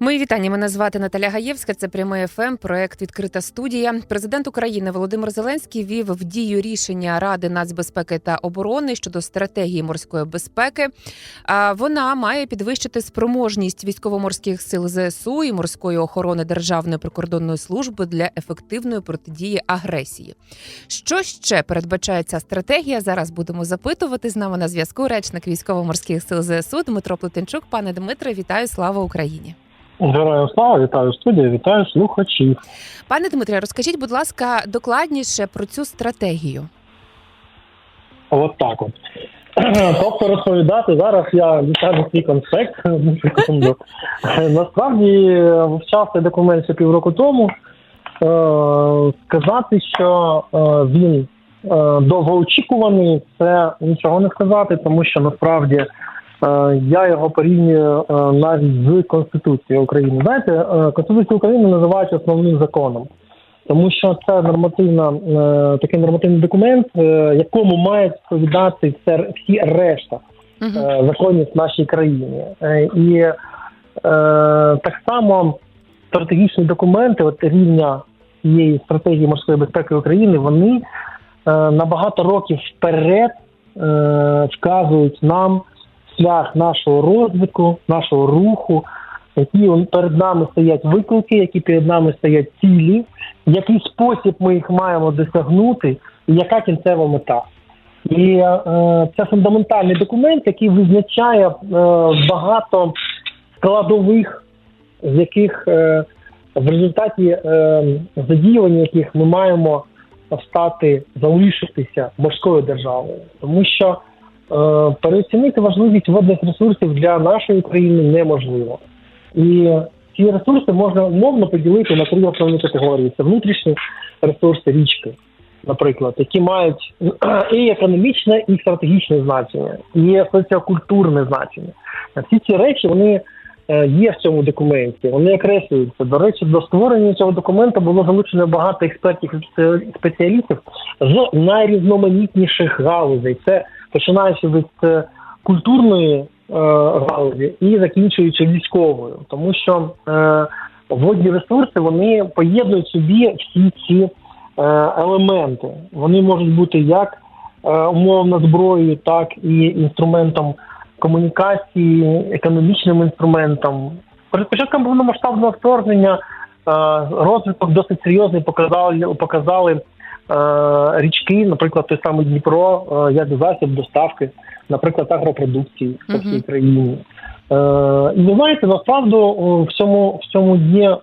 Мої вітання. Мене звати Наталя Гаєвська. Це прямий ФМ, проект Відкрита студія. Президент України Володимир Зеленський вів в дію рішення Ради нацбезпеки та оборони щодо стратегії морської безпеки. Вона має підвищити спроможність військово-морських сил ЗСУ і морської охорони Державної прикордонної служби для ефективної протидії агресії. Що ще передбачає ця стратегія? Зараз будемо запитувати. З нами на зв'язку речник військово-морських сил ЗСУ Дмитро Плетенчук. Пане Дмитре, вітаю! Слава Україні! Героям слава, вітаю студію, вітаю слухачів. Пане Дмитре, розкажіть, будь ласка, докладніше про цю стратегію. От так от. Тобто розповідати зараз я відкажу свій конспект. Насправді вивчав цей документ ще півроку тому. Е, Сказати, що е, він е, довгоочікуваний, це нічого не сказати, тому що насправді я його порівнюю е, навіть з Конституцією України. Знаєте, е, Конституцію України називають основним законом. Тому що це нормативна е, такий нормативний документ, е, якому мають відповідати всі решта е, законів нашій країні. Е, і е, так само стратегічні документи, от рівня цієї стратегії морської безпеки України, вони е, на багато років вперед е, вказують нам шлях нашого розвитку, нашого руху, які перед нами стоять виклики, які перед нами стоять цілі, який спосіб ми їх маємо досягнути, і яка кінцева мета. І е, це фундаментальний документ, який визначає е, багато складових, з яких е, в результаті е, задіювання яких ми маємо стати залишитися морською державою, тому що переоцінити важливість водних ресурсів для нашої країни неможливо. І ці ресурси можна умовно поділити на три основні категорії: це внутрішні ресурси річки, наприклад, які мають і економічне, і стратегічне значення, і соціокультурне значення. Всі ці речі вони е, є в цьому документі, вони окреслюються. До речі, до створення цього документу було залучено багато експертів і спеціалістів з найрізноманітніших галузей. Це починаючи від е, культурної е, галузі і закінчуючи військовою, тому що е, водні ресурси вони поєднують собі всі ці елементи. Вони можуть бути як умовно зброєю, так і інструментом комунікації, економічним інструментом. Перед початком повномасштабного вторгнення розвиток досить серйозний показали, показали річки, наприклад, той самий Дніпро, е, як засіб доставки, наприклад, агропродукції по всій країні. Е, і ви знаєте, насправді в цьому, в цьому є е,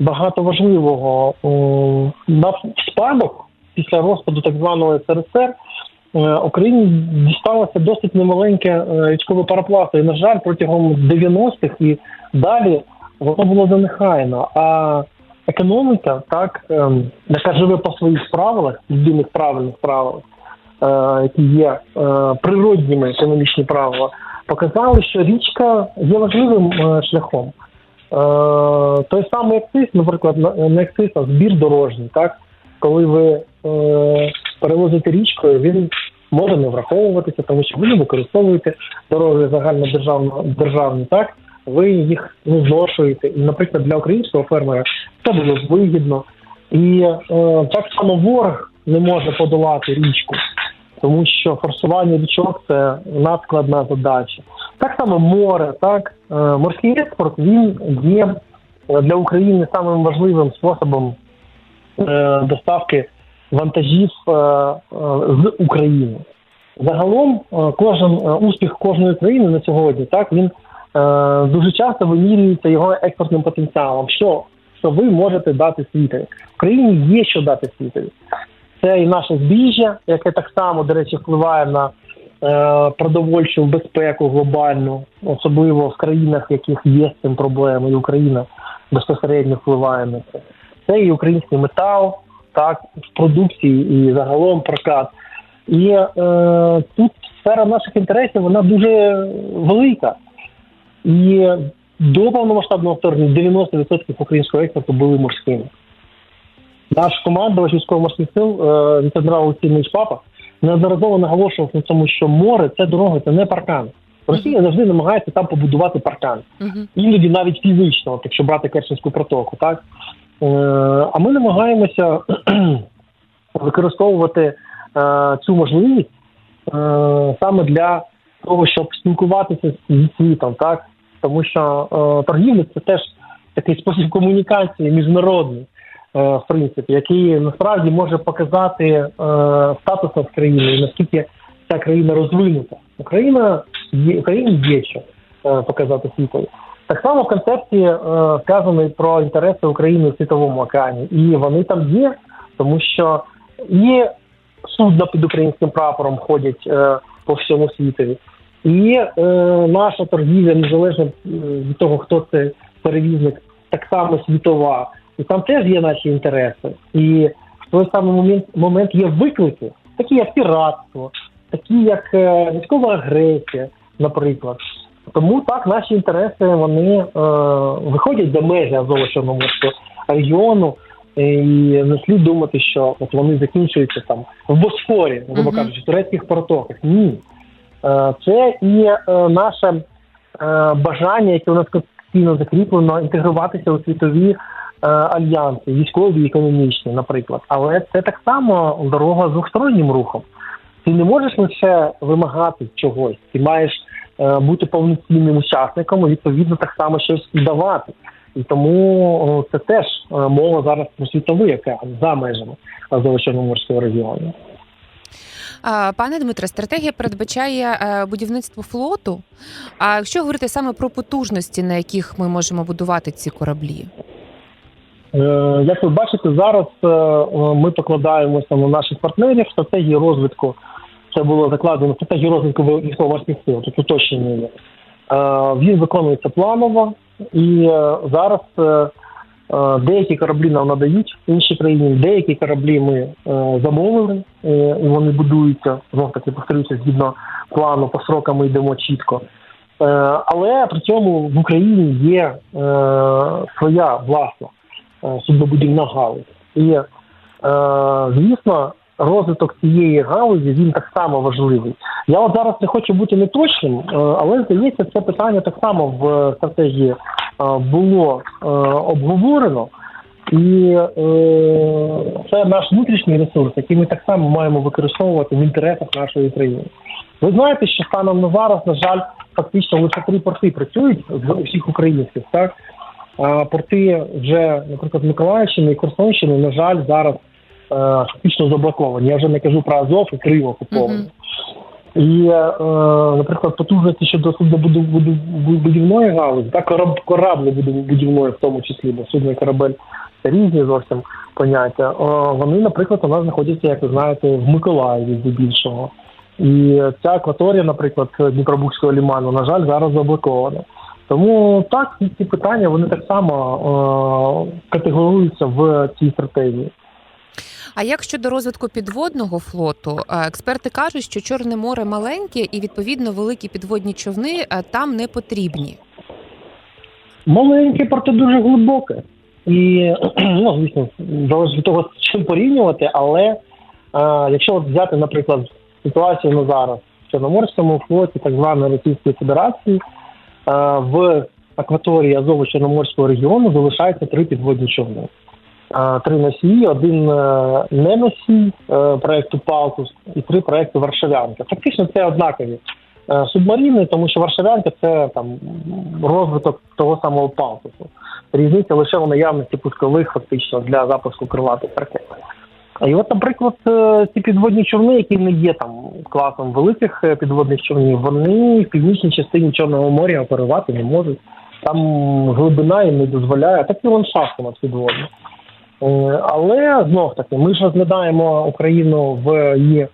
багато важливого. На спадок після розпаду так званого СРСР е, Україні дісталося досить немаленьке е, річкове парапласо. І, на жаль, протягом 90-х і далі воно було занехайно. А економіка, так, ем, яка живе по своїх правилах, єдиних правильних правилах, е, які є е, природніми економічні правила, показали, що річка є важливим е, шляхом. Той самий акциз, наприклад, на- не акциз, а збір дорожній, так? Коли ви перевозите річкою, він може не враховуватися, тому що ви не використовуєте дороги загальнодержавно державні, так? Ви їх не зношуєте. І, наприклад, для українського фермера це було вигідно. І е, так само ворог не може подолати річку, тому що форсування річок це надскладна задача. Так само море, так Е, морський експорт він є для України самим важливим способом е, доставки вантажів е, е, з України. Загалом, е, кожен успіх кожної країни на сьогодні, так він дуже часто вимірюється його експортним потенціалом. Що, що ви можете дати світові? В країні є що дати світові. Це і наше збіжжя, яке так само, до речі, впливає на е, продовольчу безпеку глобальну, особливо в країнах, в яких є з цим проблеми, і Україна безпосередньо впливає на це. Це і український метал, так, в продукції і загалом прокат. І е, тут сфера наших інтересів вона дуже велика. І до повномасштабного вторгнення 90% українського експорту були морськими. Наш командувач військово-морських сил е, віце-адмірал Олексій Папа неодноразово наголошував на тому, що море це дорога, це не паркан. Росія завжди намагається там побудувати паркан, іноді навіть фізично, от якщо брати Керченську протоку, так е, а ми намагаємося використовувати е, цю можливість саме для того, щоб спілкуватися зі світом, так тому що е, торгівля це теж такий спосіб комунікації міжнародний, е, в принципі, який насправді може показати е, статус над країною, і наскільки ця країна розвинута. Україна є Україні є що е, показати світові. Так само в концепції е, сказано про інтереси України у світовому океані, і вони там є, тому що і судна під українським прапором ходять е, по всьому світові, і е, наша торгівля, незалежно е, від того, хто це перевізник, так само світова, і там теж є наші інтереси. І в той самий момент, момент є виклики, такі як піратство, такі як е, військова агресія, наприклад. Тому так наші інтереси вони е, виходять за межі Азово-Чорноморського регіону, е, і не слід думати, що от вони закінчуються там в Босфорі, грубо кажучи, в турецьких протоках. Ні. Е, це і е, наше е, бажання, яке у нас конституційно закріплено, інтегруватися у світові альянси, військові, економічні, наприклад. Але це так само дорога з двостороннім рухом. Ти не можеш лише вимагати чогось, ти маєш бути повноцінним учасником і відповідно так само щось і давати. І тому це теж мова зараз про світовий океан за межами Азово-Чорноморського регіону. Пане Дмитре, стратегія передбачає е, будівництво флоту. А якщо говорити саме про потужності, на яких ми можемо будувати ці кораблі? Е, Як ви бачите, зараз е, ми покладаємося на наших партнерів стратегії розвитку. Це було закладено стратегію розвитку військово-морських сил, тут уточнення Він виконується планово, і зараз деякі кораблі нам надають інші країни, деякі кораблі ми е, замовили, е, вони будуються. Знов таки повторюся, згідно плану, по срокам ми йдемо чітко. Е, Але при цьому в Україні є е, своя власна е, суднобудівна галузь. І, е, звісно, розвиток цієї галузі він так само важливий. Я от зараз не хочу бути неточним, е, але здається, це питання так само в стратегії е, було е, обговорено. І е, це наш внутрішній ресурс, який ми так само маємо використовувати в інтересах нашої країни. Ви знаєте, що станом на зараз, на жаль, фактично лише три порти працюють з усіх українських, так? А порти вже, наприклад, Миколаївщини і Херсонщини, на жаль, зараз е, фактично заблоковані. Я вже не кажу про Азов і Крим окуповані. І, е, наприклад, потужності щодо суднобудівної галузі, та кораб, кораблебудівної в тому числі, бо судно і корабель це різні зовсім поняття. Е, вони, наприклад, у нас знаходяться, як ви знаєте, в Миколаєві здебільшого. І ця акваторія, наприклад, Дніпробузького ліману, на жаль, зараз заблокована. Тому так, ці, ці питання вони так само е, категоруються в цій стратегії. А як щодо розвитку підводного флоту, Е, експерти кажуть, що Чорне море маленьке і відповідно великі підводні човни е, там не потрібні. Маленьке, проте дуже глибоке. І, ну, звісно, залежить від того, з чим порівнювати, але е, якщо от взяти, наприклад, ситуацію на зараз в Чорноморському флоті так званої Російської Федерації, е, в акваторії Азово-Чорноморського регіону залишається три підводні човни. Три носії, один е, не носій е, проекту Палтус і три проекти Варшавянка. Фактично це однакові е, субмарини, тому що Варшавянка це там розвиток того самого Палтусу. Різниця лише в наявності пускових фактично для запуску крилатих ракет. І от, наприклад, ці підводні човни, які не є там класом великих підводних човнів, вони в північній частині Чорного моря оперувати не можуть. Там глибина їм не дозволяє, так і ландшафт у нас підводний. Е, Але знов таки, ми ж розглядаємо Україну в її е,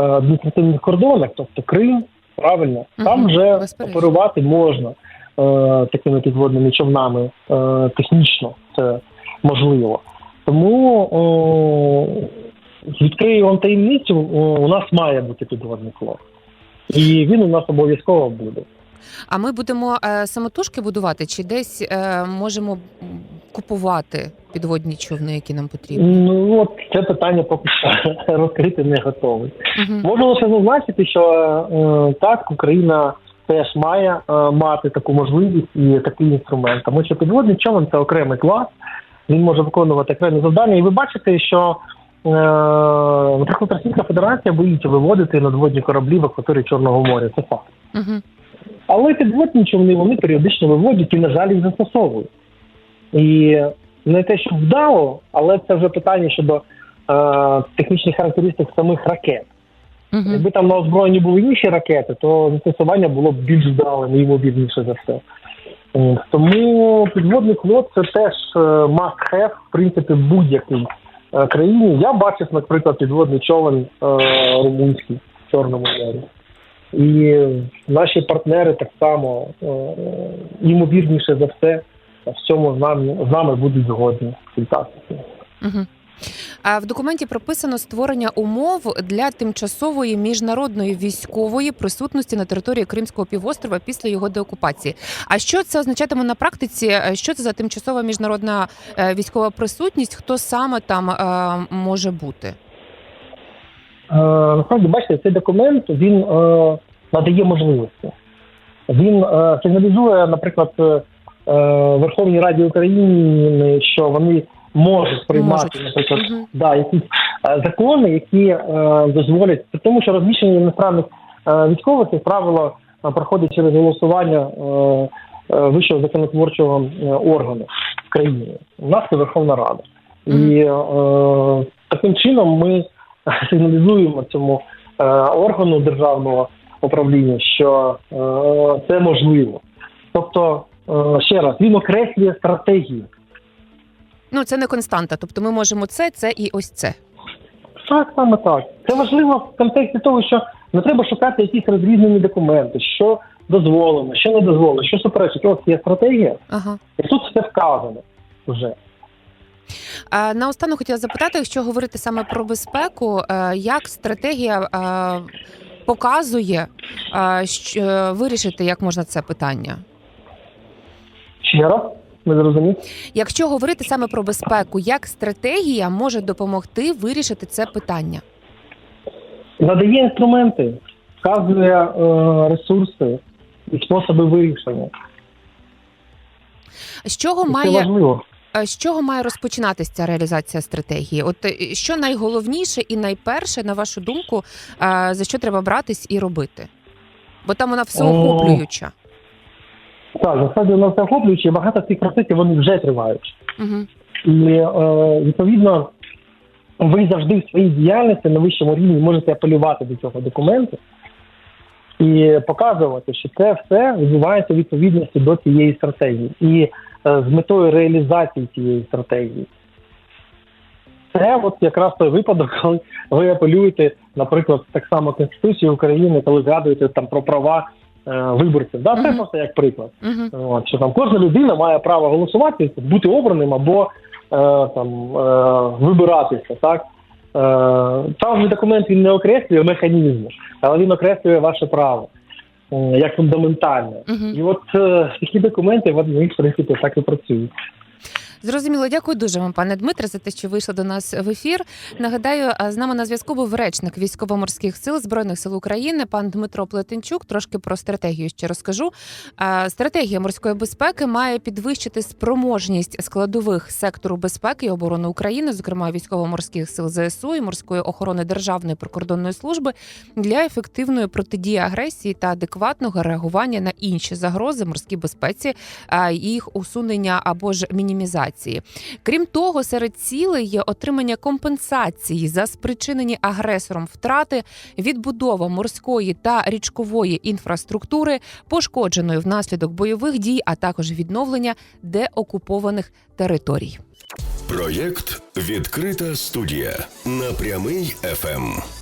адміністративних кордонах, тобто Крим, правильно, там вже безперечно. оперувати можна е, такими підводними човнами е, технічно це можливо. Тому е, відкрию вам таємницю, е, у нас має бути підводний флот. І він у нас обов'язково буде. А ми будемо е, самотужки будувати, чи десь е, можемо купувати підводні човни, які нам потрібні? Ну от це питання поки що розкрити не готовий. Мгм. Можу лише зазначити, що е, так Україна теж має е, мати таку можливість і такий інструмент, тому що підводний човен це окремий клас, він може виконувати окремі завдання. І ви бачите, що е, наприклад Російська Федерація боїться виводити надводні кораблі в акваторії Чорного моря. Це факт. Мгм. Але підводні човни вони періодично виводять і, на жаль, їх застосовують. І не те, що вдало, але це вже питання щодо е, технічних характеристик самих ракет. Мгм. Якби там на озброєнні були інші ракети, то застосування було б більш вдалим, ймовірніше за все. Е, Тому підводний флот це теж е, must have, в принципі, будь-якій е, країні. Я бачив, наприклад, підводний човен е, румунський в Чорному морі. І наші партнери так само е, ймовірніше за все в цьому з нами, з нами будуть згодні. Мгм. А в документі прописано створення умов для тимчасової міжнародної військової присутності на території Кримського півострова після його деокупації. А що це означатиме на практиці? Е, Що це за тимчасова міжнародна е, військова присутність? Хто саме там може бути? Е, Насправді, бачите, цей документ він е, надає можливості. Він е, сигналізує, наприклад, Верховній Раді України, що вони можуть приймати, наприклад, да, якісь закони, які дозволять, при тому, що розміщення іностранних військових, як правило, проходить через голосування вищого законотворчого органу в країні. У нас це Верховна Рада. І е, таким чином ми сигналізуємо цьому е, органу державного управління, що е, це можливо. Тобто, е, ще раз, він окреслює стратегію. Ну це не константа. Тобто ми можемо це, це і ось це. Так, саме так. Це важливо в контексті того, що не треба шукати якісь розрізнені документи, що дозволено, що не дозволено, що суперечить. Ось є стратегія, Ага. і тут все вказано вже. А наостанок хотіла запитати, якщо говорити саме про безпеку, е, як стратегія е, показує е, що, вирішити, як можна це питання? Ще раз, не зрозумів. Якщо говорити саме про безпеку, як стратегія може допомогти вирішити це питання? Надає інструменти, вказує е, ресурси і способи вирішення. З чого Це має важливо. Е, з чого має розпочинатися ця реалізація стратегії? От е, що найголовніше і найперше, на вашу думку, е, за що треба братись і робити? Бо там вона всеохоплююча. Так, насправді воно все охоплююче, і багато цих процесів вони вже тривають. Угу. І е, відповідно, ви завжди в своїй діяльності на вищому рівні можете апелювати до цього документу і показувати, що це все відбувається у відповідності до цієї стратегії і з метою реалізації цієї стратегії. Це от якраз той випадок, коли ви апелюєте, наприклад, так само Конституцію України, коли згадуєте там про права е, виборців. Да, це просто як приклад. От, що там кожна людина має право голосувати, бути обраним або е, там е, вибиратися. Так? Е, там документ він не окреслює механізму, але він окреслює ваше право е, як фундаментальне. Мгм. І от е, такі документи вони, в принципі, так і працюють. Зрозуміло, дякую дуже вам, пане Дмитре, за те, що вийшли до нас в ефір. Нагадаю, з нами на зв'язку був речник військово-морських сил збройних сил України, пан Дмитро Плетенчук. Трошки про стратегію ще розкажу. Стратегія морської безпеки має підвищити спроможність складових сектору безпеки і оборони України, зокрема військово-морських сил ЗСУ і морської охорони Державної прикордонної служби для ефективної протидії агресії та адекватного реагування на інші загрози морській безпеці, їх усунення або ж мінімізації. Крім того, серед цілей є отримання компенсації за спричинені агресором втрати, відбудова морської та річкової інфраструктури, пошкодженої внаслідок бойових дій, а також відновлення деокупованих територій. Проєкт Відкрита студія на прямий ФМ.